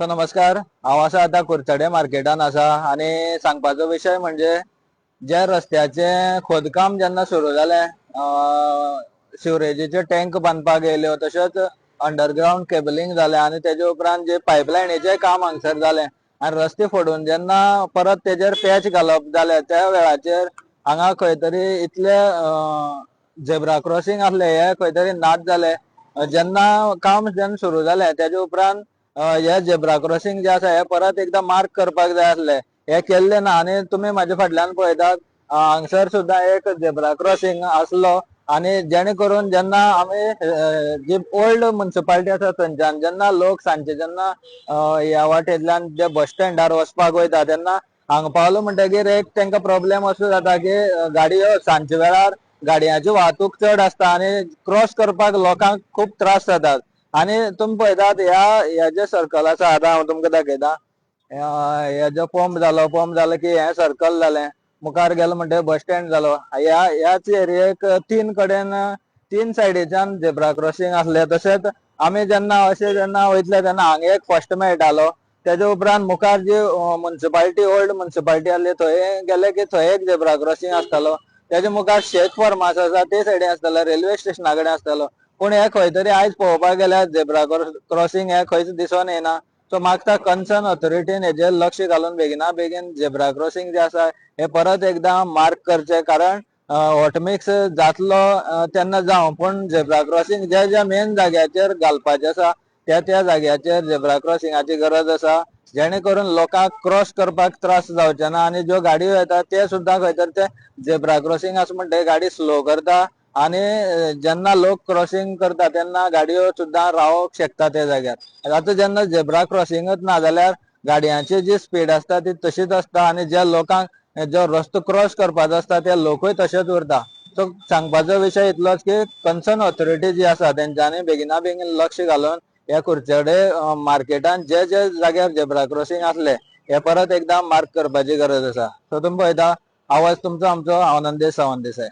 So नमस्कार. हांव आसा आतां कुरचडे मार्केटान आसा आनी सांगपाचो विशय म्हणजे जे रस्त्याचे खोदकाम जेन्ना सुरू जालें अं, सिवरेजीचे टँक बांदपाक येयल्यो तशेंच अंडरग्राउंड केबलिंग जालें आनी तेजे उपरांत जे पायपलायनीचें काम हांगसर जालें आनी रस्ते फोडून जेन्ना परत तेजेर पॅच घालप जालें त्या वेळाचेर हांगा खंय तरी इतले झेब्रा क्रॉसिंग आसले हे खंय तरी नाच जाले. जेन्ना काम जेन्ना सुरू जालें तेजे उपरांत हे झेब्रा क्रॉसिंग जे आसा हे परत एकदा मार्क करपाक जाय आसले. हे केल्ले ना आनी तुमी म्हाज्या फाटल्यान पळयतात. अं, हांगसर सुद्दां एक झेब्रा क्रॉसिंग आसलो आनी जेणे करून जेन्ना आमी जी ओल्ड म्युन्सिपाल्टी आसा थंयच्यान जेन्ना लोक सांजचे जेन्ना ह्या वाटेंतल्यान जे बस स्टँडार वचपाक वयता तेन्ना हांगा पावलो म्हणटगीर एक तांकां प्रॉब्लेम असो जाता की गाडयो सांजच्या वेळार गाडयांची वाहतूक चड आसता आनी क्रॉस करपाक लोकांक खूब त्रास जातात. आनी तुमी पळयतात ह्या हे जे सर्कल आसा आतां हांव तुमकां दाखयता. हेजो हे जो पंप जालो पंप जालो की हे सर्कल जालें. मुखार गेलो म्हणटगीर बस स्टँड जालो. ह्या ह्याच एरियेक तीन कडेन तीन सायडीच्यान झेब्रा क्रॉसिंग आसले. तशेंच आमी जेन्ना अशें जेन्ना वयतले तेन्ना हांगा एक फर्स्ट मेळटालो तेजे उपरांत मुखार जी म्युन्सिपालिटी ओल्ड म्युन्सिपालिटी आसली थंय गेले की थंय एक झेब्रा क्रॉसिंग आसतालो. तेजे मुखार शेत फर्मास आसा ते सायडीन आसतालो रेल्वे स्टेशना कडेन आसतालो. पूण हे खंय तरी आयज पळोवपाक गेल्यार झेब्रा क्रॉसिंग हे खंयच दिसून येना. सो मागता कन्सर्न ऑथॉरिटीन हेजेर लक्ष घालून बेगिना बेगीन झेब्रा क्रॉसिंग जे आसा हे परत एकदा मार्क करचे कारण ऑटोमिक्स जातलो तेन्ना जावं. पूण झेब्रा क्रॉसिंग ज्या ज्या मेन जाग्याचेर घालपाचे आसा त्या त्या जाग्याचेर झेब्रा क्रॉसिंगाची गरज आसा. जेणे करून लोकांक क्रॉस करपाक त्रास जावचे ना आनी ज्यो गाडयो येतात ते सुद्दां खंय तर ते झेब्रा क्रॉसिंग आसा म्हणटा गाडी स्लो करता. आनी ज्यांना जेन्ना लोक क्रॉसिंग करता तेन्ना गाडयो सुद्दां रावोंक शकता त्या जाग्यार आतां जेन्ना झेब्रा क्रॉसिंगच ना जाल्यार गाडयांची जी स्पीड आसता ती तशीच आसता आनी ज्या लोकांक जो रस्तो क्रॉस करपाचो आसता ते लोकूय तशेंच उरता. सो सांगपाचो विशय इतलोच की कन्सर्न ऑथॉरिटी जी आसा तेंच्यांनी बेगिना बेगीन लक्ष घालून ह्या कुरचडे मार्केटान जे जे जाग्यार झेब्रा क्रॉसिंग आसले हे परत एकदा मार्क करपाची गरज आसा सो तुमी पळयता आवाज तुमचो आमचो आनंदेश सावंत देसाय